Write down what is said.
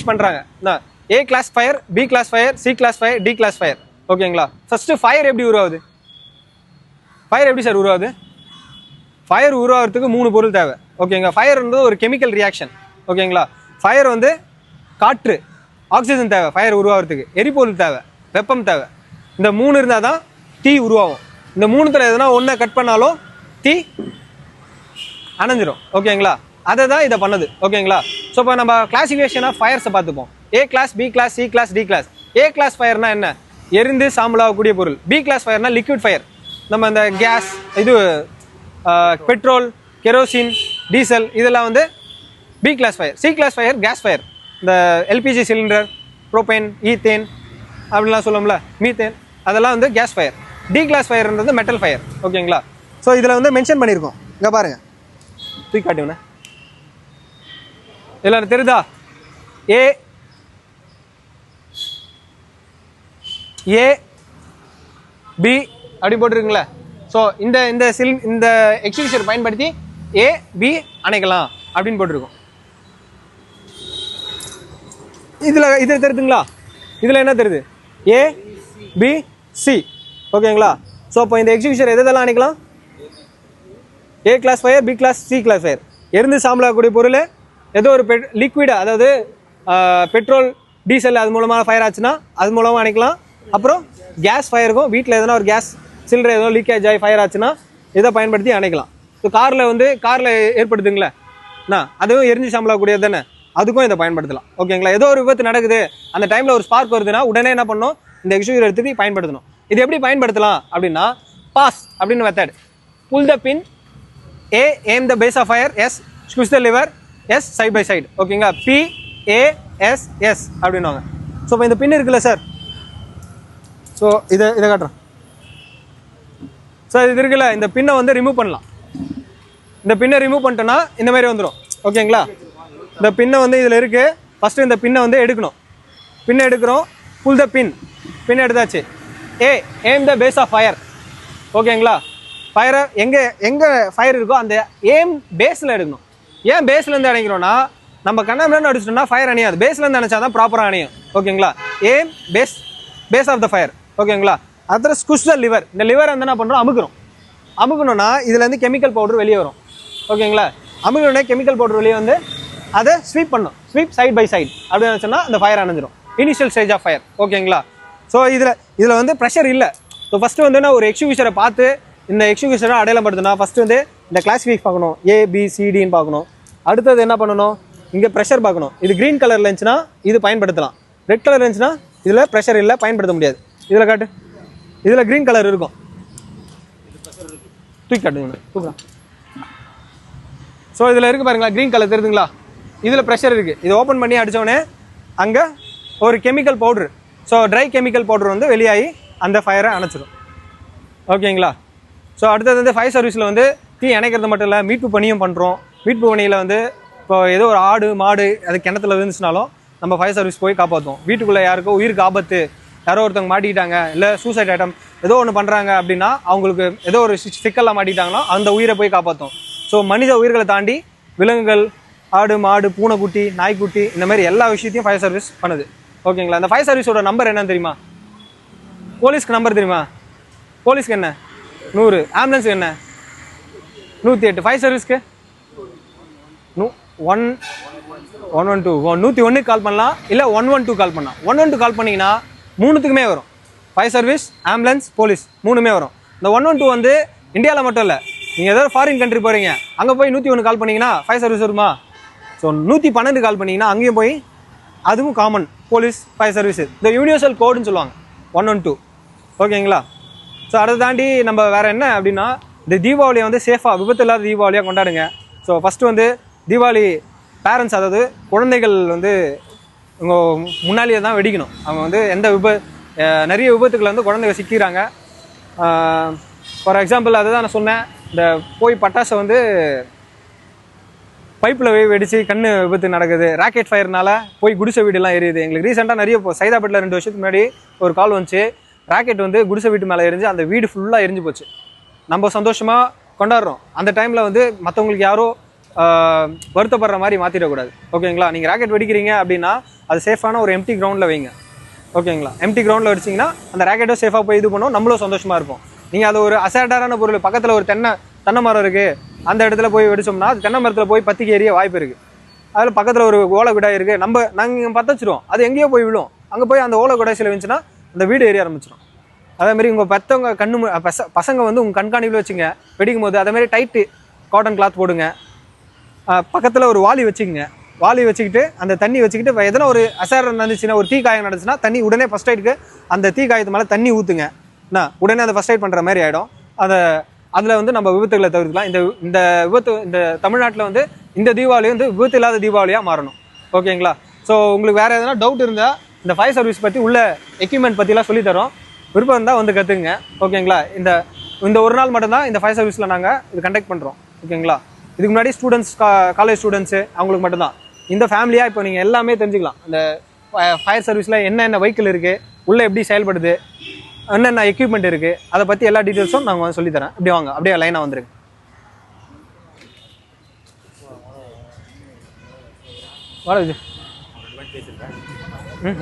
Distinguish பண்ணுறாங்க A class fire B class fire C class fire D class fire ஓகேங்களா first fire எப்படி உருவாகுது? Fire எப்படி sir உருவாகுது? ஃபயர் உருவாகிறதுக்கு மூணு பொருள் தேவை. ஓகேங்களா ஃபயர்ன்றது ஒரு கெமிக்கல் ரியாக்ஷன் ஓகேங்களா ஃபயர் வந்து காற்று ஆக்சிஜன் தேவை ஃபயர் உருவாகிறதுக்கு. எரிபொருள் தேவை வெப்பம் தேவை. இந்த மூணு இருந்தால் தான் தீ உருவாகும். இந்த மூணுத்தில் எதனா ஒன்றை கட் பண்ணாலும் தீ அணைஞ்சிரும். ஓகேங்களா அதை தான் இதை பண்ணுது. ஓகேங்களா ஸோ இப்போ நம்ம கிளாசிஃபிகேஷன் ஆஃப் ஃபயர்ஸை பார்த்துப்போம். A class B class C class D class A class ஃபயர்னா என்ன? எரிந்து சாம்பலாகக்கூடிய பொருள். பி கிளாஸ் ஃபயர்னா லிக்விட் ஃபயர் நம்ம இந்த கேஸ் இது பெட்ரோல் கெரோசின் டீசல் இதெல்லாம் வந்து B class fire C class fire gas fire இந்த எல்பிஜி சிலிண்டர் ப்ரோபேன் ஈத்தேன் அப்படிலாம் சொல்லுவோம்ல மீத்தேன் அதெல்லாம் வந்து கேஸ் ஃபயர் டி கிளாஸ் ஃபயர்ன்றது மெட்டல் ஃபயர் ஓகேங்களா ஸோ இதில் வந்து மென்ஷன் பண்ணியிருக்கோம். இங்கே பாருங்கள் தூக்கி காட்டுவேண்ணே இதில் தெரியுதா? ஏ. ஏ. பி அப்படி போட்டிருக்குங்களே. ஸோ இந்த இந்த சில் இந்த எக்ஸ்டிங்ஷர் பயன்படுத்தி ஏ பி அணைக்கலாம் அப்படின்னு போட்டிருக்கோம். இதில் இது தெரியுதுங்களா? இதில் என்ன தெரியுது? ஏ பி சி ஓகேங்களா? ஸோ அப்போ இந்த எக்ஸிபிஷன் எதெல்லாம் அணைக்கலாம்? A class fire B class C class fire எருந்து சாம்பலாகக்கூடிய பொருள் ஏதோ ஒரு பெட் லிக்விட் அதாவது பெட்ரோல் டீசல் அது மூலமாக ஃபயர் ஆச்சுன்னா அது மூலமாக அணைக்கலாம். அப்புறம் கேஸ் ஃபயருக்கும் வீட்டில் எதனா ஒரு கேஸ் சிலிண்டர் எதனா லீக்கேஜ் ஆகி ஃபயர் ஆச்சுன்னா இதை பயன்படுத்தி அணைக்கலாம். ஸோ காரில் வந்து காரில் ஏற்படுத்துங்களே நான் அதுவும் எரிஞ்சு சம்பளக்கூடியது தானே? அதுக்கும் இதை பயன்படுத்தலாம். ஓகேங்களா ஏதோ ஒரு விபத்து நடக்குது. அந்த டைமில் ஒரு ஸ்பார்க் வருதுன்னா உடனே என்ன பண்ணணும்? இந்த எக்ஸ்யூர் எடுத்துட்டு பயன்படுத்தணும். இது எப்படி பயன்படுத்தலாம் அப்படின்னா பாஸ் அப்படின்னு method pull the pin A aim the base of fire S squeeze the lever S side by side ஓகேங்களா பி ஏ எஸ் எஸ் அப்படின்னுவாங்க. ஸோ இப்போ இந்த பின் இருக்குல்ல சார் ஸோ இதை இதை காட்டுறேன். சார் இது இருக்குல்ல இந்த பின்னை வந்து ரிமூவ் பண்ணலாம். இந்த பின்னை ரிமூவ் பண்ணிட்டோன்னா இந்த மாதிரி வந்துடும் ஓகேங்களா இந்த பின்னை வந்து இதில் இருக்குது ஃபஸ்ட்டு இந்த பின்னை வந்து எடுக்கணும். பின்னை எடுக்கிறோம். புல் த பின் பின் எடுத்தாச்சு. A aim the base of fire ஓகேங்களா ஃபயரை எங்கே எங்கே ஃபயர் இருக்கோ அந்த ஏம் பேஸில் எடுக்கணும். ஏன் பேஸ்லேருந்து அணைக்கிறோன்னா நம்ம கண்ணாமலன்னு அடிச்சிட்டோம்னா ஃபயர் அணையாது. பேஸ்லேருந்து அணைச்சா தான் ப்ராப்பராக அணையும். ஓகேங்களா aim base base of the fire ஓகேங்களா அடுத்த ஸ்குஷ் த லிவர் இந்த லிவர் வந்து என்ன பண்ணுறோம் அமுக்குறோம். அமுக்கணும்னா இதுலேருந்து கெமிக்கல் பவுடர் வெளியே வரும். ஓகேங்களா அமுக்கணும்னா கெமிக்கல் பவுடர் வெளியே வந்து அதை ஸ்வீப் பண்ணும். ஸ்வீப் சைட் பை சைட் அப்படின்னு சொன்னால் அந்த ஃபயர் அணைஞ்சிரும். இனிஷியல் ஸ்டேஜ் ஆஃப் ஃபயர் ஓகேங்களா ஸோ இதில் இதில் வந்து ப்ரெஷர் இல்லை. ஸோ ஃபஸ்ட்டு வந்து நான் ஒரு எக்ஸிக்யூஷரை பார்த்து இந்த எக்ஸிக்யூஷனை அடையாளப்படுத்தினா ஃபஸ்ட்டு வந்து இந்த கிளாஸிஃபைஸ் பார்க்கணும். ஏ பி சிடின்னு பார்க்கணும். அடுத்தது என்ன பண்ணணும்? இங்கே ப்ரெஷர் பார்க்கணும். இது க்ரீன் கலரில் இருந்துச்சுன்னா இது பயன்படுத்தலாம். ரெட் கலர் இருந்துச்சுன்னா இதில் ப்ரெஷர் இல்லை பயன்படுத்த முடியாது. இதில் காட்டு. இதில் க்ரீன் கலர் இருக்கும். தூக்கி காட்டுங்க தூக்கலாம் ஸோ இதில் இருக்குது பாருங்களா க்ரீன் கலர் தெரியுதுங்களா இதில் ப்ரெஷர் இருக்குது இதை ஓப்பன் பண்ணி அடித்தோடனே அங்கே ஒரு chemical powder so dry chemical powder வந்து வெளியாகி அந்த ஃபயரை அணைச்சிடும் ஓகேங்களா ஸோ அடுத்தது வந்து ஃபயர் சர்வீஸில் வந்து தீ இணைக்கிறது மட்டும் இல்லை மீட்பு பணியும் பண்ணுறோம் மீட்பு பணியில் வந்து இப்போ ஏதோ ஒரு ஆடு மாடு அது கிணத்துல இருந்துச்சுனாலும் நம்ம ஃபயர் சர்வீஸ் போய் காப்பாற்றுவோம் வீட்டுக்குள்ளே யாருக்கோ உயிருக்கு ஆபத்து யாரோ ஒருத்தவங்க மாட்டிக்கிட்டாங்க இல்லை சூசைட் ஐட்டம் ஏதோ ஒன்று பண்ணுறாங்க அப்படின்னா அவங்களுக்கு ஏதோ ஒரு சிக்கலில் மாட்டிக்கிட்டாங்கன்னா அந்த உயிரை போய் காப்பாற்றும் ஸோ மனித உயிர்களை தாண்டி விலங்குகள் ஆடு மாடு பூனைக்குட்டி நாய்க்குட்டி இந்த மாதிரி எல்லா விஷயத்தையும் ஃபயர் சர்வீஸ் பண்ணுது. ஓகேங்களா அந்த ஃபயர் சர்வீஸோட நம்பர் என்னன்னு தெரியுமா? போலீஸ்க்கு நம்பர் தெரியுமா? போலீஸ்க்கு என்ன? நூறு. ஆம்புலன்ஸுக்கு என்ன? நூற்றி எட்டு. ஃபைவ் சர்வீஸ்க்கு நூ one one one two one நூற்றி ஒன்றுக்கு கால் பண்ணலாம். இல்லை ஒன் ஒன் டூ கால் பண்ணலாம். ஒன் ஒன் டூ கால் பண்ணிங்கன்னா மூணுத்துக்குமே வரும். ஃபைவ் சர்வீஸ் ஆம்புலன்ஸ் போலீஸ் மூணுமே வரும். இந்த ஒன் ஒன் டூ வந்து இந்தியாவில் மட்டும் இல்லை. நீங்கள் ஏதாவது ஃபாரின் கண்ட்ரி போகிறீங்க அங்கே போய் நூற்றி ஒன்று கால் பண்ணிங்கன்னா ஃபைவ் சர்வீஸ் வருமா? ஸோ நூற்றி பன்னெண்டு கால் பண்ணிங்கன்னா அங்கேயும் போய் அதுவும் காமன் போலீஸ் ஃபயர் சர்வீஸ் இந்த யூனிவர்சல் கோடுன்னு சொல்லுவாங்க. ஒன் ஒன் டூ ஓகேங்களா ஸோ அதை தாண்டி நம்ம வேறு என்ன அப்படின்னா இந்த தீபாவளியை வந்து சேஃபாக விபத்து இல்லாத தீபாவளியாக கொண்டாடுங்க. ஸோ ஃபஸ்ட்டு வந்து தீபாவளி பேரண்ட்ஸ் அதாவது குழந்தைகள் வந்து உங்கள் முன்னாலேயே தான் வெடிக்கணும். அவங்க வந்து எந்த விப நிறைய விபத்துக்கள் வந்து குழந்தைங்க சிக்கிறாங்க ஃபார் எக்ஸாம்பிள் அதை தான் நான் சொன்னேன். இந்த போய் பட்டாசை வந்து பைப்பில் போய் வெடித்து கண்ணு விபத்து நடக்குது. ராக்கெட் ஃபயர்னால போய் குடிசை வீடுலாம் எரியுது. எங்களுக்கு ரீசெண்டாக நிறைய இப்போ சைதாப்பேட்டில் ரெண்டு வருஷத்துக்கு முன்னாடி ஒரு கால் வந்துச்சு. ராக்கெட் வந்து குடிசை வீட்டு மேலே எரிஞ்சு அந்த வீடு ஃபுல்லாக எரிஞ்சு போச்சு. நம்ம சந்தோஷமாக கொண்டாடுறோம். அந்த டைமில் வந்து மற்றவங்களுக்கு யாரோ வருத்தப்படுற மாதிரி மாற்றிடக்கூடாது ஓகேங்களா? நீங்கள் ராக்கெட் வெடிக்கிறீங்க அப்படின்னா அது சேஃபான ஒரு எம்டி கிரவுண்டில் வைங்க. ஓகேங்களா? எம்டி கிரவுண்டில் வச்சிங்கன்னா அந்த ராக்கெட்டும் சேஃபாக போய் இது பண்ணுவோம் நம்மளும் சந்தோஷமாக இருப்போம். நீங்கள் அது ஒரு அசால்ட்டான பொருள் பக்கத்தில் ஒரு தென்னை தென்னை மரம் இருக்குது அந்த இடத்துல போய் வெடிச்சோம்னா அது தென்னை மரத்தில் போய் பத்திக்கு எரிய வாய்ப்பு இருக்குது அதில் பக்கத்தில் ஒரு ஓலை குடாய் இருக்குது நம்ம நாங்கள் இங்கே பற்ற அது எங்கேயோ போய் விழும். அங்கே போய் அந்த ஓலை குடாய் சில வந்துச்சுன்னா அந்த வீடு ஏறி ஆரம்பிச்சிடும் அதே மாதிரி உங்கள் பெற்றவங்க கண்ணு மு- பச பசங்க வந்து உங்கள் கண்காணிப்பில் வச்சுங்க. வெடிக்கும் போது அதே மாதிரி டைட்டு காட்டன் கிளாத் போடுங்க பக்கத்தில் ஒரு வாலி வச்சுக்கோங்க. வாலி வச்சுக்கிட்டு அந்த தண்ணி வச்சுக்கிட்டு இப்போ எதனா ஒரு அசாரம் நடந்துச்சுன்னா ஒரு தீ காயம் நடந்துச்சுன்னா தண்ணி உடனே ஃபஸ்ட் எய்டுக்கு அந்த தீ காயத்து மேலே தண்ணி ஊற்றுங்க என்ன? உடனே அந்த ஃபஸ்ட் எய்ட் பண்ணுற மாதிரி ஆகிடும் அதை அதில் வந்து நம்ம விபத்துகளை தவிர்க்கலாம் இந்த இந்த விபத்து இந்த தமிழ்நாட்டில் வந்து இந்த தீபாவளி வந்து விபத்து இல்லாத தீபாவளியாக மாறணும். ஓகேங்களா? ஸோ உங்களுக்கு வேறு எதனா டவுட் இருந்தால் இந்த ஃபயர் சர்வீஸ் பற்றி உள்ள எக்யூப்மெண்ட் பற்றிலாம் சொல்லித்தரோம். விருப்பம் இருந்தால் வந்து கற்றுக்குங்க ஓகேங்களா? இந்த இந்த ஒரு நாள் மட்டும்தான் இந்த ஃபயர் சர்வீஸில் நாங்கள் இது கண்டக்ட் பண்ணுறோம் ஓகேங்களா? இதுக்கு முன்னாடி ஸ்டூடெண்ட்ஸ் காலேஜ் ஸ்டூடெண்ட்ஸு அவங்களுக்கு மட்டும்தான். இந்த ஃபேமிலியாக இப்போ நீங்கள் எல்லாமே தெரிஞ்சுக்கலாம். இந்த ஃபயர் சர்வீஸில் என்னென்ன வெஹிக்கிள் இருக்குது உள்ளே எப்படி செயல்படுது என்னென்ன எக்யூப்மெண்ட் இருக்குது அதை பற்றி எல்லா டீட்டெயில்ஸும் நாங்கள் வந்து சொல்லித்தரேன். இப்படி வாங்க அப்படியே லைனாக வந்துருங்க. வாடா ம்